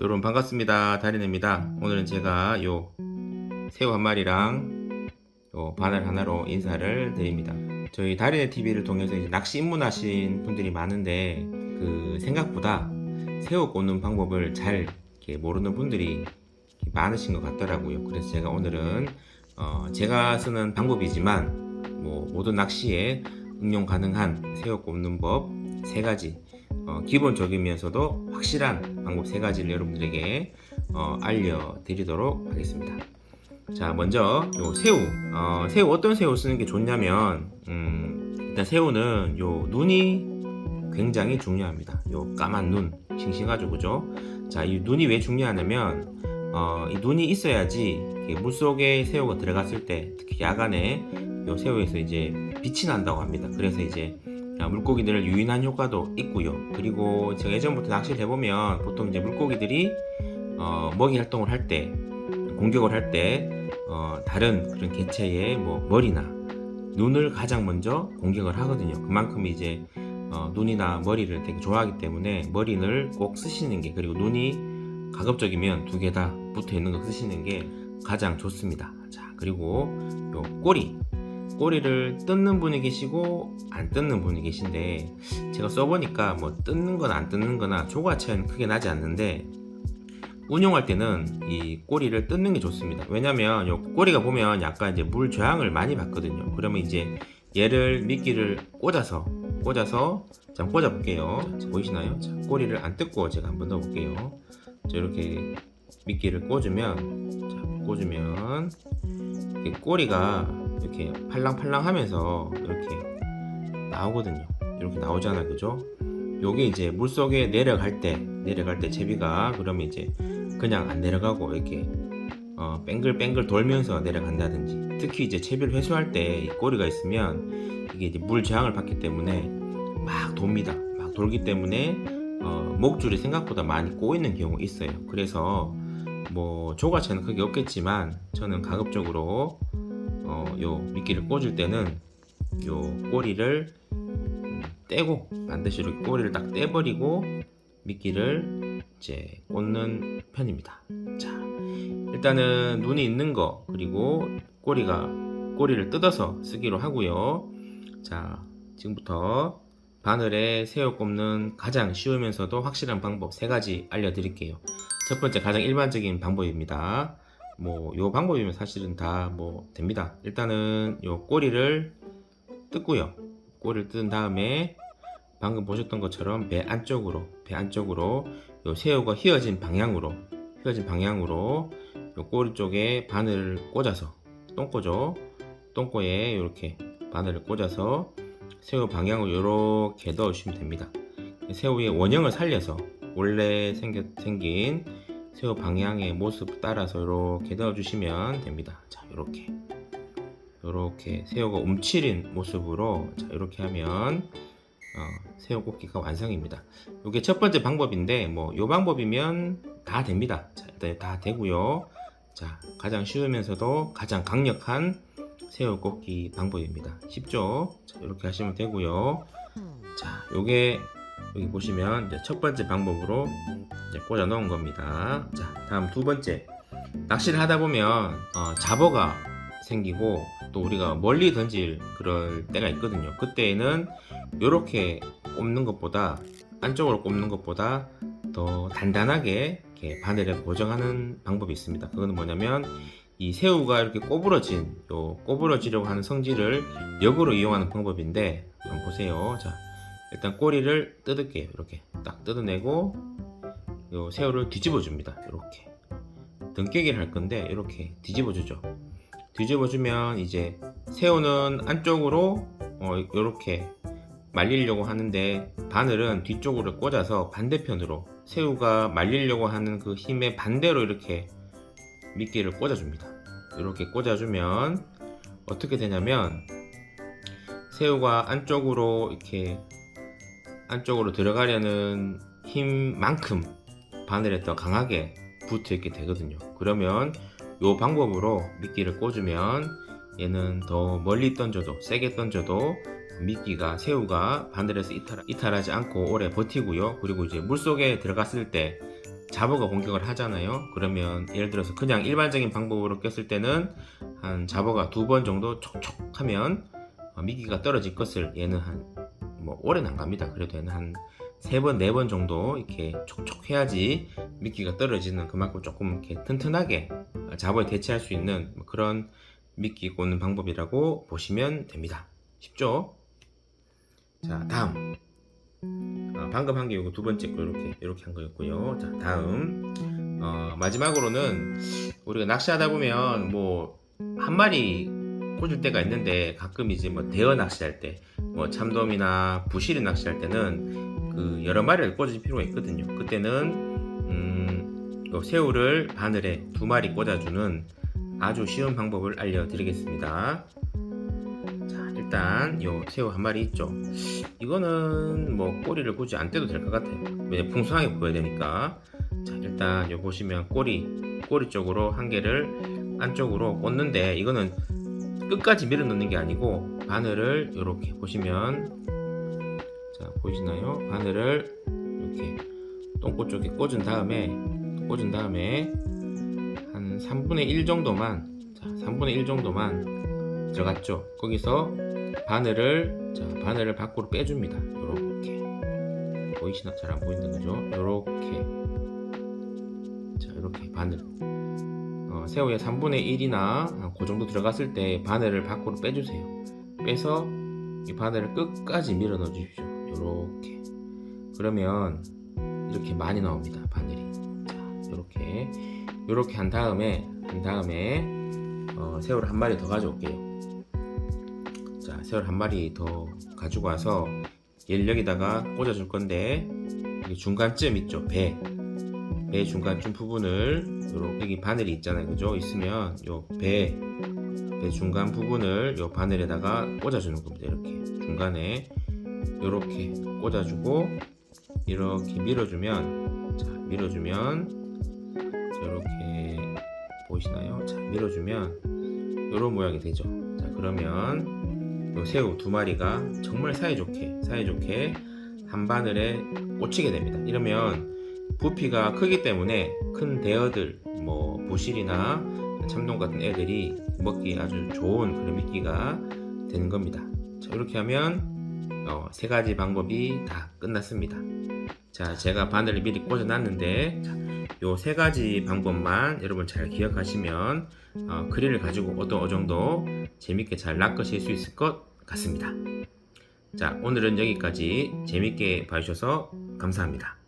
여러분 반갑습니다. 다리입니다. 오늘은 제가 요 새우 한 마리랑 요 바늘 하나로 인사를 드립니다. 저희 다리네 TV를 통해서 이제 낚시 입문하신 분들이 많은데 그 생각보다 새우 꽂는 방법을 잘 모르는 분들이 많으신 것 같더라고요. 그래서 제가 오늘은 어 제가 쓰는 방법이지만 뭐 모든 낚시에 응용 가능한 새우 꽂는 법 세 가지 어, 기본적이면서도 확실한 방법 세 가지를 여러분들에게 어, 알려드리도록 하겠습니다. 자, 먼저 요 새우. 어, 새우 어떤 새우 쓰는 게 좋냐면 음, 일단 새우는 요 눈이 굉장히 중요합니다. 요 까만 눈, 싱싱하죠, 그죠? 자, 이 눈이 왜 중요하냐면 어, 이 눈이 있어야지 물 속에 새우가 들어갔을 때 특히 야간에 요 새우에서 이제 빛이 난다고 합니다. 그래서 이제 아, 물고기들을 유인한 효과도 있고요. 그리고 제가 예전부터 낚시를 해보면 보통 이제 물고기들이 어, 먹이 활동을 할 때, 공격을 할 때, 어, 다른 그런 개체의 뭐 머리나 눈을 가장 먼저 공격을 하거든요. 그만큼 이제 어, 눈이나 머리를 되게 좋아하기 때문에 머리를 꼭 쓰시는 게 그리고 눈이 가급적이면 두 개 다 붙어 있는 거 쓰시는 게 가장 좋습니다. 자 그리고 요 꼬리 꼬리를 뜯는 분이 계시고 안 뜯는 분이 계신데 제가 써보니까 뭐 뜯는 거나 안 뜯는 거나 조과 차이는 크게 나지 않는데 운용할 때는 이 꼬리를 뜯는 게 좋습니다. 왜냐면 요 꼬리가 보면 약간 이제 물 저항을 많이 받거든요. 그러면 이제 얘를 미끼를 꽂아서 꽂아서 자 꽂아 볼게요. 자, 보이시나요? 자, 꼬리를 안 뜯고 제가 한번 넣어 볼게요. 자, 이렇게 미끼를 꽂으면 자, 꽂으면 이 꼬리가 이렇게 팔랑팔랑 하면서 이렇게 나오거든요. 이렇게 나오잖아요. 그죠? 요게 이제 물 속에 내려갈 때, 내려갈 때 제비가 그러면 이제 그냥 안 내려가고 이렇게 어, 뺑글뺑글 돌면서 내려간다든지 특히 이제 채비를 회수할 때이 꼬리가 있으면 이게 이제 물 저항을 받기 때문에 막 돕니다. 막 돌기 때문에 어, 목줄이 생각보다 많이 꼬이는 경우가 있어요. 그래서 뭐 조가차는 크게 없겠지만 저는 가급적으로 어, 요 미끼를 꽂을 때는 요 꼬리를 음, 떼고 반드시 이렇게 꼬리를 딱 떼버리고 미끼를 이제 꽂는 편입니다. 자, 일단은 눈이 있는 거 그리고 꼬리가 꼬리를 뜯어서 쓰기로 하고요. 자, 지금부터 바늘에 새우 꼽는 가장 쉬우면서도 확실한 방법 세 가지 알려드릴게요. 첫 번째 가장 일반적인 방법입니다. 뭐 요 방법이면 사실은 다 뭐 됩니다. 일단은 요 꼬리를 뜯고요. 꼬리를 뜯은 다음에 방금 보셨던 것처럼 배 안쪽으로 배 안쪽으로 요 새우가 휘어진 방향으로 휘어진 방향으로 요 꼬리 쪽에 바늘을 꽂아서 똥꼬죠. 똥꼬에 이렇게 바늘을 꽂아서 새우 방향으로 이렇게 넣어주시면 됩니다. 새우의 원형을 살려서 원래 생겨, 생긴 새우 방향의 모습 따라서 이렇게 넣어주시면 됩니다. 자, 이렇게. 이렇게 새우가 움츠린 모습으로 자, 이렇게 하면 어, 새우 꽂기가 완성입니다. 이게 첫 번째 방법인데 뭐 이 방법이면 다 됩니다. 자, 일단 다 되고요. 자, 가장 쉬우면서도 가장 강력한 새우 꽂기 방법입니다. 쉽죠? 자, 이렇게 하시면 되고요. 자, 요게 여기 보시면 이제 첫 번째 방법으로 이제 꽂아 넣은 겁니다. 자, 다음 두 번째. 낚시를 하다 보면 어, 잡어가 생기고 또 우리가 멀리 던질 그럴 때가 있거든요. 그때에는 이렇게 꼽는 것보다 안쪽으로 꼽는 것보다 더 단단하게 이렇게 바늘에 고정하는 방법이 있습니다. 그거는 뭐냐면 이 새우가 이렇게 꼬부러진 요 꼬부러지려고 하는 성질을 역으로 이용하는 방법인데 한번 보세요. 자, 일단 꼬리를 뜯을게요. 이렇게 딱 뜯어내고 요 새우를 뒤집어 줍니다. 이렇게 등깨기를 할 건데 이렇게 뒤집어 주죠. 뒤집어 주면 이제 새우는 안쪽으로 어, 이렇게 말리려고 하는데 바늘은 뒤쪽으로 꽂아서 반대편으로 새우가 말리려고 하는 그 힘의 반대로 이렇게 미끼를 꽂아줍니다. 이렇게 꽂아주면 어떻게 되냐면 새우가 안쪽으로 이렇게 안쪽으로 들어가려는 힘만큼 바늘에 더 강하게 붙어 있게 되거든요. 그러면 이 방법으로 미끼를 꽂으면 얘는 더 멀리 던져도 세게 던져도 미끼가 새우가 바늘에서 이탈, 이탈하지 않고 오래 버티고요. 그리고 이제 물 속에 들어갔을 때 잡어가 공격을 하잖아요. 그러면 예를 들어서 그냥 일반적인 방법으로 꼈을 때는 한 잡어가 두 번 정도 촉촉 하면 어, 미끼가 떨어질 것을 얘는 한 뭐 오래는 안 갑니다. 그래도 한 세 번, 네 번 정도 이렇게 촉촉해야지 미끼가 떨어지는 그만큼 조금 이렇게 튼튼하게 어, 잡어에 대체할 수 있는 뭐 그런 미끼 꽂는 방법이라고 보시면 됩니다. 쉽죠? 자, 다음. 어, 방금 한 게 이거 두 번째 거 이렇게 이렇게 한 거였고요. 자, 다음. 어, 마지막으로는 우리가 낚시하다 보면 뭐 한 마리 꽂을 때가 있는데 가끔 이제 뭐 대어 낚시할 때, 뭐 참돔이나 부시리 낚시할 때는 그 여러 마리를 꽂을 필요가 있거든요. 그때는 음, 요 새우를 바늘에 두 마리 꽂아주는 아주 쉬운 방법을 알려드리겠습니다. 자, 일단 요 새우 한 마리 있죠. 이거는 뭐 꼬리를 굳이 안 떼도 될 것 같아요. 왜냐 풍성하게 보여야 되니까. 자, 일단 요 보시면 꼬리 꼬리 쪽으로 한 개를 안쪽으로 꽂는데 이거는 끝까지 밀어 넣는 게 아니고 바늘을 이렇게 보시면 자 보이시나요? 바늘을 이렇게 똥꼬 쪽에 꽂은 다음에 꽂은 다음에 한 3분의 1 정도만 자 3분의 1 정도만 들어갔죠. 거기서 바늘을 자 바늘을 밖으로 빼줍니다. 이렇게 보이시나 잘 안 보인다 그죠? 이렇게 자 이렇게 바늘 어, 새우의 3분의 1이나 그 정도 들어갔을 때 바늘을 밖으로 빼주세요. 빼서 이 바늘을 끝까지 밀어 넣어 주십시오. 이렇게 그러면 이렇게 많이 나옵니다. 바늘이 자 이렇게 한 다음에 한 다음에 어, 새우를 한 마리 더 가져올게요. 자, 새우를 한 마리 더 가지고 와서 얘를 여기다가 꽂아줄 건데 중간쯤 있죠 배. 배 중간쯤 부분을 요렇게 바늘이 있잖아요, 그죠? 있으면 요 배, 배 중간 부분을 요 바늘에다가 꽂아주는 겁니다. 이렇게 중간에 요렇게 꽂아주고 이렇게 밀어주면 자 밀어주면 이렇게 보이시나요? 자 밀어주면 요런 모양이 되죠. 자 그러면 요 새우 두 마리가 정말 사이좋게 사이좋게 한 바늘에 꽂히게 됩니다. 이러면 부피가 크기 때문에 큰 대어들 뭐 부실이나 참돔 같은 애들이 먹기 아주 좋은 그런 미끼가 되는 겁니다. 자 이렇게 하면 어, 세 가지 방법이 다 끝났습니다. 자 제가 바늘을 미리 꽂아 놨는데 요 세 가지 방법만 여러분 잘 기억하시면 어, 크릴을 가지고 어떤 정도 재밌게 잘 낚으실 수 있을 것 같습니다. 자 오늘은 여기까지 재밌게 봐주셔서 감사합니다.